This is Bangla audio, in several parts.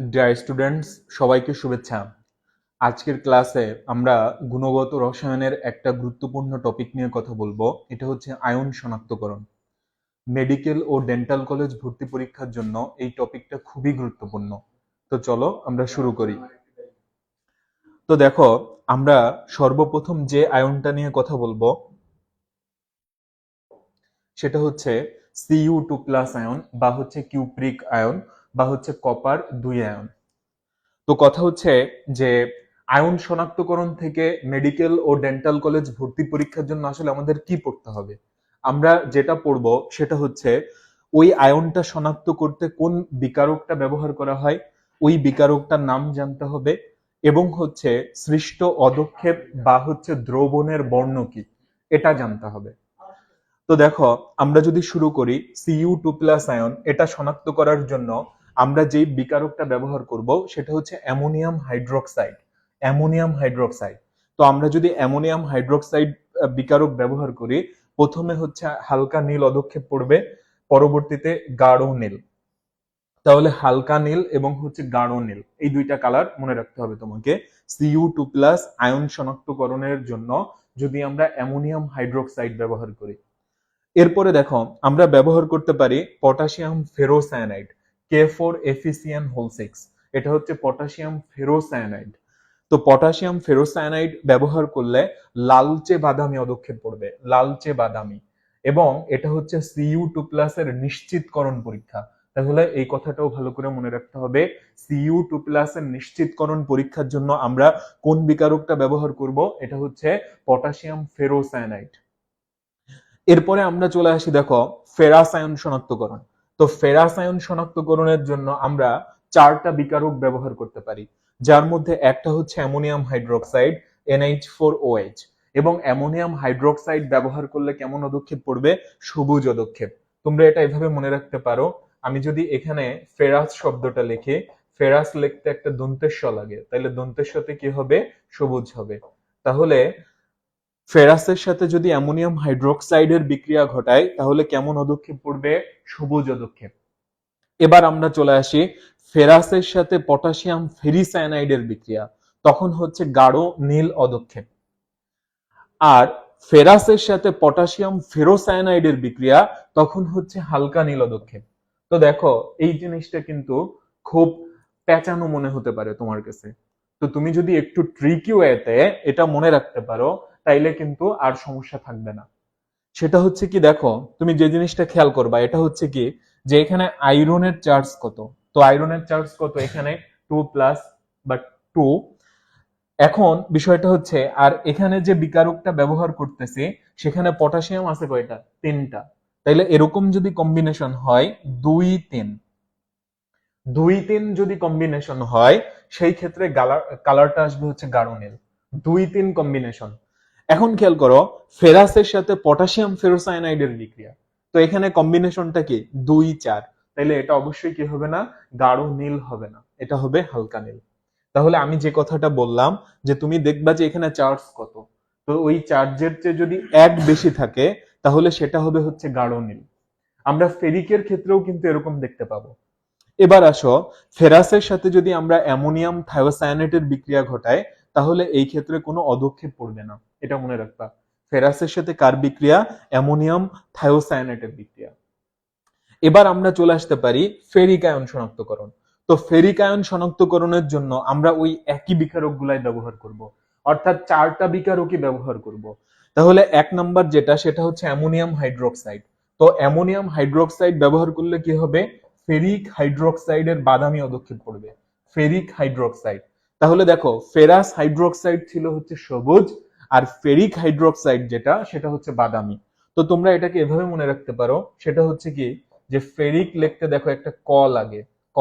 ডিয়ার স্টুডেন্টস সবাইকে শুভেচ্ছা। আজকের ক্লাসে আমরা গুণগত রসায়নের একটা গুরুত্বপূর্ণ টপিক নিয়ে কথা বলব। এটা হচ্ছে আয়ন শনাক্তকরণ। মেডিকেল ও ডেন্টাল কলেজ ভর্তি পরীক্ষার জন্য এই টপিকটা খুবই গুরুত্বপূর্ণ। তো চলো আমরা শুরু করি। তো দেখো, আমরা সর্বপ্রথম যে আয়নটা নিয়ে কথা বলব, সেটা হচ্ছে সিইউ টু প্লাস আয়ন বা হচ্ছে কিউপ্রিক আয়ন বা হচ্ছে কপার দুই আয়ন। তো কথা হচ্ছে যে আয়ন শনাক্তকরণ থেকে মেডিকেল ও ডেন্টাল কলেজ ভর্তি পরীক্ষার জন্য আসলে আমাদের কি পড়তে হবে? আমরা যেটা পড়ব সেটা হচ্ছে ওই আয়নটা শনাক্ত করতে কোন বিকারকটা ব্যবহার করা হয়, ওই বিকারকটার নাম জানতে হবে এবং হচ্ছে সৃষ্ট অদক্ষেপ বা হচ্ছে দ্রবণের বর্ণ কি, এটা জানতে হবে। তো দেখো, আমরা যদি শুরু করি সিইউ টু প্লাস আয়ন, এটা শনাক্ত করার জন্য আমরা যেই বিকারকটা ব্যবহার করব সেটা হচ্ছে অ্যামোনিয়াম হাইড্রোক্সাইড অ্যামোনিয়াম হাইড্রোক্সাইড। তো আমরা যদি অ্যামোনিয়াম হাইড্রোক্সাইড বিকারক ব্যবহার করি, প্রথমে হচ্ছে হালকা নীল অদক্ষেপ পড়বে, পরবর্তীতে গাঢ় নীল। তাহলে হালকা নীল এবং হচ্ছে গাঢ় নীল, এই দুইটা কালার মনে রাখতে হবে তোমাকে। সিইউ টু প্লাস আয়ন শনাক্তকরণের জন্য যদি আমরা অ্যামোনিয়াম হাইড্রোক্সাইড ব্যবহার করি। এরপরে দেখো, আমরা ব্যবহার করতে পারি potassium ferrocyanide. K four F C N whole six এটা হচ্ছে পটাশিয়াম ফেরোসায়ানাইড তো পটাশিয়াম ফেরোসায়ানাইড ব্যবহার করলে লালচে বাদামি অদক্ষেপ পড়বে, লালচে বাদামি। এবং এটা হচ্ছে সিইউ টু প্লাস এর নিশ্চিতকরণ পরীক্ষা। তাহলে এই কথাটাও ভালো করে মনে রাখতে হবে সিইউ টু প্লাস এর নিশ্চিতকরণ পরীক্ষার জন্য আমরা কোন বিকারকটা ব্যবহার করব, এটা হচ্ছে পটাশিয়াম ফেরোসায়ানাইড এরপরে আমরা চলে আসি, দেখো ফেরাস আয়ন শনাক্তকরণ। তো ফেরাস আয়ন শনাক্তকরণের জন্য আমরা চারটা বিকারক ব্যবহার করতে পারি। যার মধ্যে একটা হচ্ছে ammonium hydroxide NH four OH এবং অ্যামোনিয়াম হাইড্রোক্সাইড ব্যবহার করলে কেমন অদক্ষেপ পড়বে? সবুজ অদক্ষেপ। তোমরা এটা এভাবে মনে রাখতে পারো। আমি যদি এখানে ফেরাস শব্দটা লিখি, ফেরাস লিখতে একটা দন্তেশ্ব লাগে তাহলে দন্তেশ্বতে কি হবে? সবুজ হবে। তাহলে ফেরাসের সাথে যদি অ্যামোনিয়াম হাইড্রোক্সাইডের বিক্রিয়া ঘটায়, তাহলে কেমন অদক্ষেপ পড়বে? সবুজ অদক্ষেপ। এবার আমরা চলে আসি ফেরাসের সাথে পটাশিয়াম ফেরিসায়ানাইডের বিক্রিয়া। তখন হচ্ছে গাঢ় নীল অদক্ষেপ। আর ফেরাসের সাথে পটাশিয়াম ফেরোসায়ানাইডের বিক্রিয়া, তখন হচ্ছে হালকা নীল অদক্ষেপ। তো দেখো, এই জিনিসটা কিন্তু খুব প্যাচানো মনে হতে পারে তোমার কাছে। তো তুমি যদি একটু ট্রিকি ওয়েতে এটা মনে রাখতে পারো তাইলে কিন্তু আর সমস্যা থাকবে না। সেটা হচ্ছে কি দেখো, তুমি যে জিনিসটা খেয়াল করবা, এটা হচ্ছে কি যে এখানে আয়রনের চার্জ কত? তো আয়রনের চার্জ কত? এখানে টু প্লাস বা টু। এখন বিষয়টা হচ্ছে, আর এখানে যে বিকারকটা ব্যবহার করতেছে, সেখানে পটাশিয়াম আছে কয়টা? তিনটা। তাইলে এরকম যদি কম্বিনেশন হয়, দুই তিন। দুই তিন যদি কম্বিনেশন হয়, সেই ক্ষেত্রে কালারটা আসবে হচ্ছে গাঢ় নীল। দুই তিন কম্বিনেশন। এখন খেয়াল করো, ফেরাসের সাথে পটাশিয়াম ফেরোসায়ানাইডের বিক্রিয়া। তো এখানে কম্বিনেশনটা কি? দুই, চার। তাহলে এটা অবশ্যই কি হবে না? গাঢ় নীল হবে না। এটা হবে হালকা নীল। তাহলে আমি যে কথাটা বললাম, যে তুমি দেখবা যে এখানে চার্জ কত। তো ওই চার্জের চেয়ে যদি এক বেশি থাকে, তাহলে সেটা হবে হচ্ছে গাঢ় নীল। আমরা ফেরিকের ক্ষেত্রেও কিন্তু এরকম দেখতে পাবো। এবার আসো, ফেরাসের সাথে যদি আমরা অ্যামোনিয়াম থায়োসায়ানেটের বিক্রিয়া ঘটাই তাহলে এই ক্ষেত্রে কোনো অদক্ষেপ পড়বে না। এটা মনে রাখবা। ফেরাসের সাথে কার বিক্রিয়া? অ্যামোনিয়াম থায়োসায়ানেটের বিক্রিয়া। এবার আমরা চলে আসতে পারি ফেরিক আয়ন শনাক্তকরণ। তো ফেরিক আয়ন শনাক্তকরণের জন্য আমরা ওই একই বিকারক গুলাই ব্যবহার করব। অর্থাৎ চারটা বিকারকই ব্যবহার করব। তাহলে এক নাম্বার যেটা, সেটা হচ্ছে অ্যামোনিয়াম হাইড্রোক্সাইড। তো অ্যামোনিয়াম হাইড্রোক্সাইড ব্যবহার করলে কি হবে? ফেরিক হাইড্রোক্সাইডের বাদামি অদক্ষেপ পড়বে ফেরিক হাইড্রোক্সাইড। তাহলে দেখো, ফেরাস হাইড্রোক্সাইড ছিল হচ্ছে সবুজ আর ফেরিক হাইড্রোক্সাইড যেটা, সেটা হচ্ছে বাদামি। তো তোমরা এটাকে এভাবে মনে রাখতে পারো, সেটা হচ্ছে কি, যে ফেরিক লিখতে দেখো একটা ক লাগে, ক।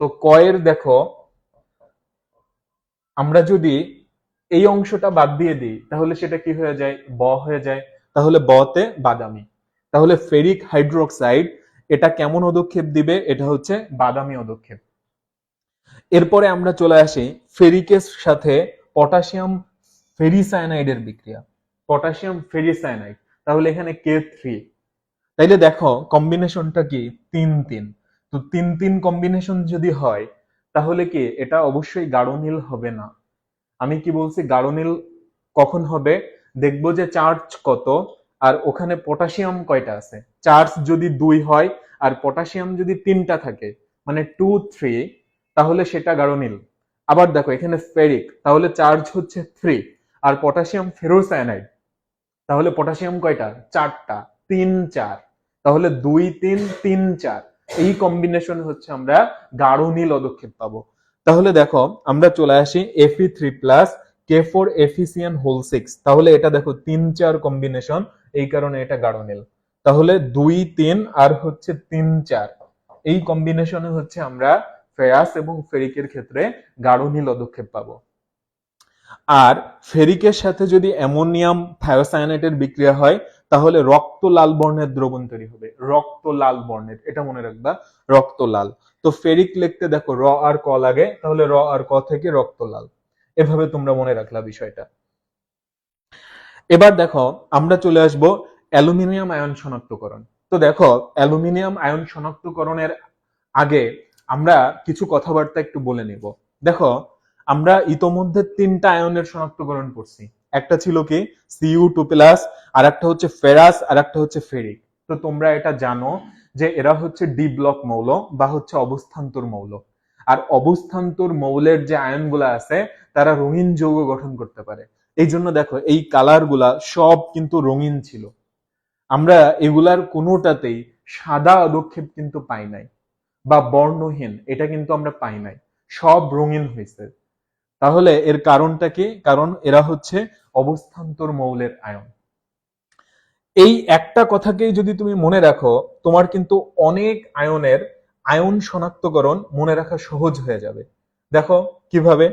তো ক এর দেখো, আমরা যদি এই অংশটা বাদ দিয়ে দিই, তাহলে সেটা কি হয়ে যায়? ব হয়ে যায়। তাহলে বতে বাদামি। তাহলে ফেরিক হাইড্রোক্সাইড, এটা কেমন অদক্ষেপ দিবে? এটা হচ্ছে বাদামি অদক্ষেপ। এরপরে আমরা চলে আসি ফেরিকের সাথে পটাশিয়াম ফেরিসায়ানাইডের বিক্রিয়া। পটাশিয়াম ফেরিসায়ানাইড তাহলে এখানে কে থ্রি তাইলে দেখো কম্বিনেশনটা কি? তিন তিন। তো তিন তিন কম্বিনেশন যদি হয় তাহলে কি এটা অবশ্যই গাঢ় নীল হবে না? আমি কি বলছি গাঢ় নীল কখন হবে? দেখব যে চার্জ কত আর ওখানে পটাশিয়াম কয়টা আছে? চার্জ যদি দুই হয় আর পটাশিয়াম যদি তিনটা থাকে মানে টু থ্রি তাহলে সেটা গাঢ় নীল আবার দেখো, এখানে ফেরিক তাহলে চার্জ হচ্ছে থ্রি আর পটাশিয়াম ফেরোসায়ানাইড তাহলে পটাশিয়াম কয়টা? চারটা, তিন চার। তাহলে দুই, তিন তিন চার। এই কম্বিনেশন হচ্ছে আমরা গাঢ় নীল অদক্ষেপ পাবো। তাহলে দেখো, আমরা চলে আসি এফি three plus K four এফিসিয়ান whole six তাহলে এটা দেখো, তিন চার কম্বিনেশন এই কারণে এটা গাঢ় নীল তাহলে দুই, তিন, আর হচ্ছে তিন চার। এই কম্বিনেশনে হচ্ছে আমরা ফেরাস এবং ফেরিকের ক্ষেত্রে গাঢ় নীল অদক্ষেপ পাবো। আর ফেরিকের সাথে যদি অ্যামোনিয়াম থায়োসায়ানাইটের বিক্রিয়া হয়, তাহলে রক্ত লাল বর্ণের দ্রবণ তৈরি হবে। রক্ত লাল বর্ণের, এটা মনে রাখবা, রক্ত লাল। তো ফেরিক লিখতে দেখো, র আর ক লাগে, তাহলে র আর ক থেকে রক্ত লাল। এভাবে তোমরা মনে রাখলা বিষয়টা। এবার দেখো, আমরা চলে আসব অ্যালুমিনিয়াম আয়ন শনাক্তকরণ। তো দেখো, অ্যালুমিনিয়াম আয়ন শনাক্তকরণের আগে আমরা কিছু কথাবার্তা একটু বলে নেব। দেখো, আমরা ইতোমধ্যে তিনটা আয়নের শনাক্তকরণ করছি। একটা ছিল কি? সিইউ টু প্লাস আর একটা হচ্ছে ফেরাস আর একটা হচ্ছে ফেরিক তো তোমরা এটা জানো যে এরা হচ্ছে ডি ব্লক মৌল বা হচ্ছে অবস্থান্তর মৌল। আর অবস্থান্তর মৌলের যে আয়নগুলো আছে, তারা রঙিন যৌগ গঠন করতে পারে। এই জন্য দেখো, এই কালারগুলা সব কিন্তু রঙিন ছিল। আমরা এগুলার কোনোটাতেই সাদা অদক্ষেপ কিন্তু পাই নাই। বা বর্ণহীন, এটা কিন্তু আমরা পাই নাই। সব রঙিন হয়েছে তাহলে এর কারণটা কি? কারণ এরা হচ্ছে অবস্থান্তর মৌলের আয়ন। এই একটা কথাকেই যদি তুমি মনে রাখো, তোমার কিন্তু অনেক আয়নের আয়ন শনাক্তকরণ মনে রাখা সহজ হয়ে যাবে। দেখো কীভাবে?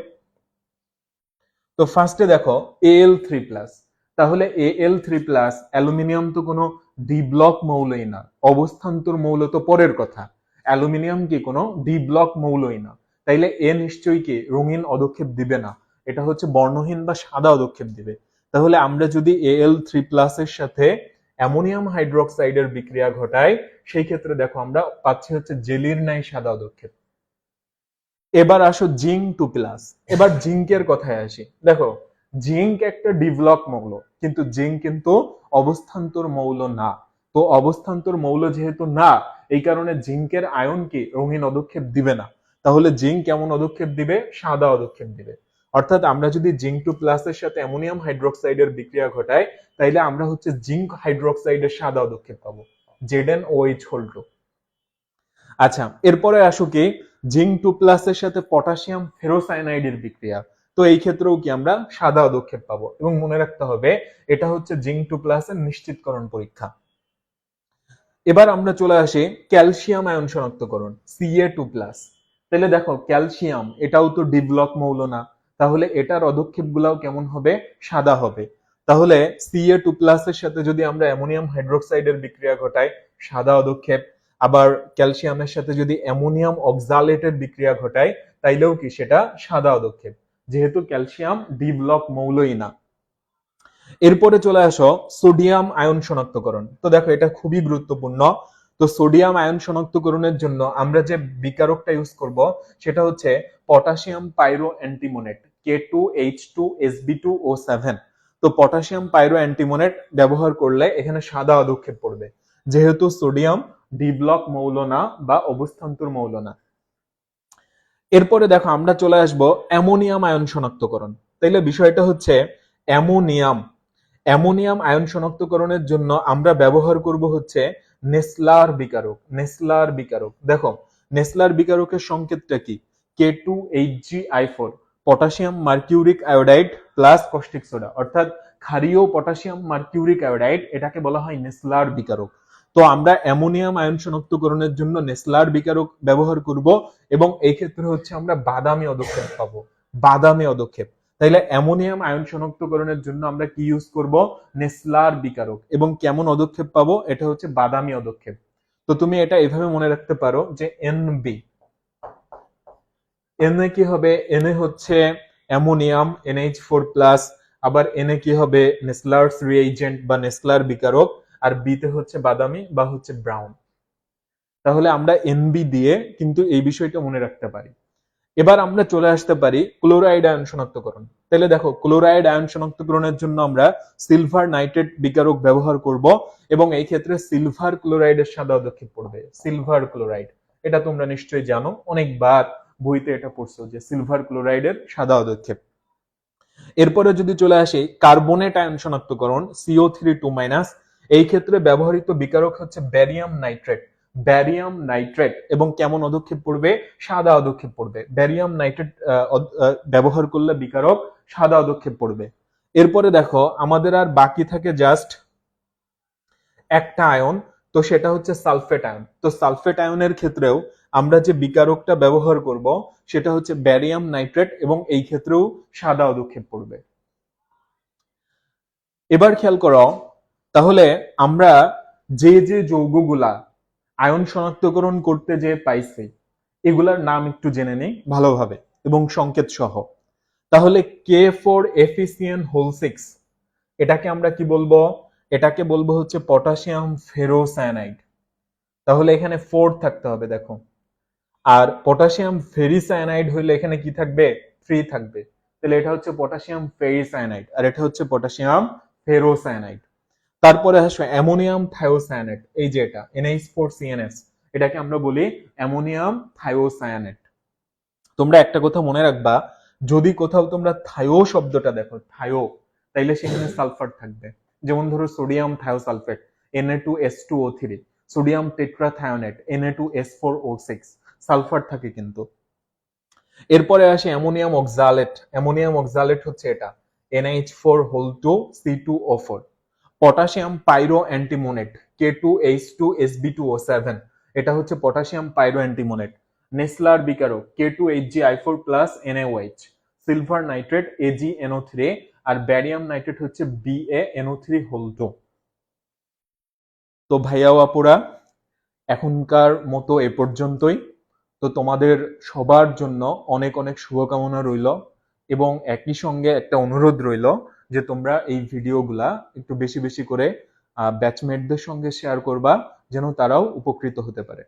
তো ফার্স্টে দেখো এ এল থ্রি প্লাস তাহলে A L three plus aluminium তো কোনো ডি ব্লক মৌলই না। অবস্থান্তর মৌল তো পরের কথা। অ্যালুমিনিয়াম কি কোনো ডি ব্লক মৌলই না। তাইলে এ নিশ্চয়ই কি রঙিন অদক্ষেপ দিবে না। এটা হচ্ছে বর্ণহীন বা সাদা অদক্ষেপ দিবে। তাহলে আমরা যদি এ এল থ্রি প্লাসের সাথে অ্যামোনিয়াম হাইড্রোক্সাইডের বিক্রিয়া ঘটাই, সেই ক্ষেত্রে দেখো আমরা পাচ্ছি হচ্ছে জেলির নাই সাদা অদক্ষেপ। এবার আসো জিঙ্ক টু প্লাস এবার জিঙ্কের কথায় আসি। দেখো, জিঙ্ক একটা ডিভলক মৌল, কিন্তু জিঙ্ক কিন্তু অবস্থান্তর মৌল না। তো অবস্থান্তর মৌল যেহেতু না এই কারণে জিঙ্কের আয়ন কি রঙিন অদক্ষেপ দিবে না? তাহলে জিঙ্ক কেমন অদক্ষেপ দিবে? সাদা অদক্ষেপ দিবে। অর্থাৎ আমরা যদি জিঙ্ক টু প্লাসের সাথে অ্যামোনিয়াম হাইড্রোক্সাইডের বিক্রিয়া ঘটাই, তাইলে আমরা হচ্ছে জিঙ্ক হাইড্রোক্সাইডের সাদা অদক্ষেপ পাবো। Z N O H whole two আচ্ছা এরপরে আসো কি? জিঙ্ক টু প্লাসের সাথে পটাশিয়াম ফেরোসায়ানাইডের বিক্রিয়া। তো এই ক্ষেত্রেও কি আমরা সাদা অদক্ষেপ পাবো। এবং মনে রাখতে হবে, এটা হচ্ছে জিঙ্ক টু প্লাসের নিশ্চিতকরণ পরীক্ষা। এবার আমরা চলে আসি ক্যালসিয়াম আয়ন শনাক্তকরণ সিএ টু প্লাস তাহলে দেখো, ক্যালসিয়াম, এটাও তো ডিব্লক মৌল না তাহলে এটার অদক্ষেপ গুলাও কেমন হবে? সাদা হবে। তাহলে সিএ টু প্লাসের সাথে যদি আমরা অ্যামোনিয়াম হাইড্রোক্সাইডের বিক্রিয়া ঘটাই, সাদা অদক্ষেপ। আবার ক্যালসিয়ামের সাথে যদি অ্যামোনিয়াম অক্সালেটের বিক্রিয়া ঘটাই, তাইলেও কি সেটা সাদা অদক্ষেপ। যেহেতু ক্যালসিয়াম ডি ব্লক মৌলই না। এরপরে চলে আসো সোডিয়াম আয়ন শনাক্তকরণ। তো দেখো, এটা খুবই গুরুত্বপূর্ণ। তো সোডিয়াম আয়ন শনাক্তকরণের জন্য আমরা যে বিকারকটা ইউজ করব, সেটা হচ্ছে potassium pyroantimonate K two H two S B two O seven তো পটাশিয়াম পাইরো অ্যান্টিমোনেট ব্যবহার করলে এখানে সাদা অদক্ষেপ পড়বে। যেহেতু সোডিয়াম ডি ব্লক মৌল না বা অবস্থান্তর মৌল না। এরপরে দেখো, আমরা চলে আসব অ্যামোনিয়াম আয়ন শনাক্তকরণ। তাইলে বিষয়টা হচ্ছে অ্যামোনিয়াম অ্যামোনিয়াম আয়ন শনাক্তকরণের জন্য আমরা ব্যবহার করব হচ্ছে নেসলার বিকারক নেসলার বিকারক। দেখো, নেসলার বিকারকের সংকেতটা কি? K two H G I four potassium mercuric iodide plus caustic soda অর্থাৎ ক্ষারীয় পটাশিয়াম মার্কিউরিক আয়োডাইড এটাকে বলা হয় নেসলার বিকারক। তো আমরা অ্যামোনিয়াম আয়ন শনাক্তকরণের জন্য নেসলার বিকারক ব্যবহার করব এবং এই ক্ষেত্রে হচ্ছে আমরা বাদামি অদক্ষেপ পাবো। বাদামি অদক্ষেপ। তাইলে অ্যামোনিয়াম আয়ন শনাক্তকরণের জন্য আমরা কি ইউজ করব? নেসলার বিকারক। এবং কেমন অদক্ষেপ পাবো? এটা হচ্ছে বাদামি অদক্ষেপ। তো তুমি এটা এভাবে মনে রাখতে পারো যে এন বি এনে কি হবে? এনে হচ্ছে অ্যামোনিয়াম এনএইচ ফোর প্লাস আবার এনে কি হবে? নেসলার্স রিএজেন্ট বা নেসলার বিকারক, আর বিতে হচ্ছে বাদামি বা হচ্ছে ব্রাউন তাহলে আমরা এনবি দিয়ে কিন্তু এই বিষয়টা মনে রাখতে পারি। এবার আমরা চলে আসতে পারি ক্লোরাইড আয়ন শনাক্তকরণ। তাহলে দেখো, ক্লোরাইড আয়ন শনাক্তকরণের জন্য আমরা সিলভার নাইট্রেট বিকারক ব্যবহার করব এবং এই ক্ষেত্রে সিলভার ক্লোরাইডের সাদা পদক্ষেপ পড়বে, সিলভার ক্লোরাইড। এটা তোমরা নিশ্চয়ই জানো, অনেকবার বইতে এটা পড়ছো যে সিলভার ক্লোরাইডের সাদা পদক্ষেপ এরপরে যদি চলে আসি, কার্বনেট আয়ন শনাক্তকরণ সিও থ্রি টু মাইনাস এই ক্ষেত্রে ব্যবহৃত বিকারক হচ্ছে ব্যারিয়াম নাইট্রেট ব্যারিয়াম নাইট্রেট এবং কেমন অদক্ষেপ পড়বে? সাদা অদক্ষেপ পড়বে। ব্যারিয়াম নাইট্রেট ব্যবহার করলে বিকারক সাদা অদক্ষেপ পড়বে। এরপরে দেখো, আমাদের আর বাকি থাকে জাস্ট একটা আয়ন, তো সেটা হচ্ছে সালফেট আয়ন। তো সালফেট আয়নের ক্ষেত্রেও আমরা যে বিকারকটা ব্যবহার করব, সেটা হচ্ছে ব্যারিয়াম নাইট্রেট এবং এই ক্ষেত্রেও সাদা অদক্ষেপ পড়বে। এবার খেয়াল করো, তাহলে আমরা যে যে যৌগগুলা আয়ন শনাক্তকরণ করতে যে পাইছি, এগুলার নাম একটু জেনে নেই, ভালোভাবে, এবং সংকেত সহ তাহলে কে ফোর এফিসিয়েন হোল সিক্স এটাকে আমরা কি বলব? এটাকে বলব হচ্ছে পটাশিয়াম ফেরোসায়ানাইড তাহলে এখানে ফোর থাকতে হবে, দেখো। আর পটাশিয়াম ফেরিসায়ানাইড হইলে এখানে কি থাকবে? থ্রি থাকবে। তাহলে এটা হচ্ছে পটাশিয়াম ফেরিসায়ানাইড আর এটা হচ্ছে পটাশিয়াম ফেরোসায়ানাইড তারপরে আসবে অ্যামোনিয়াম থায়োসায়ানেট, এই যে এটা এনএইচ ফোর সিএনএস এটাকে আমরা বলি অ্যামোনিয়াম থায়োসায়ানেট। তোমরা একটা কথা মনে রাখবা, যদি কোথাও তোমরা থায়ো শব্দটা দেখো, থায়ো, তাইলে সেখানে সালফার থাকবে। যেমন ধরো sodium thiosulphate NA two S two O three sodium tetrathionate NA two S four O six sulphur থাকে কিন্তু। এরপরে আসে অ্যামোনিয়াম অক্সালেট অ্যামোনিয়াম অক্সালেট হচ্ছে এটা NH four whole two C two O four potassium pyroantimonate K two H two S B two O seven এটা হচ্ছে potassium পাইরো অ্যান্টিমোনেট Nessler বিকারো K two H G I four plus NAOH silver nitrate AG NO three R barium nitrate হচ্ছে B A NO three whole two তো ভাইয়া আপুরা, এখনকার মতো এ পর্যন্তই। তো তোমাদের সবার জন্য অনেক অনেক শুভকামনা রইল এবং একই সঙ্গে একটা অনুরোধ রইল যে তোমরা এই ভিডিওগুলা একটু বেশি বেশি করে ব্যাচমেটদের সঙ্গে শেয়ার করবা, যেন তারাও উপকৃত হতে পারে।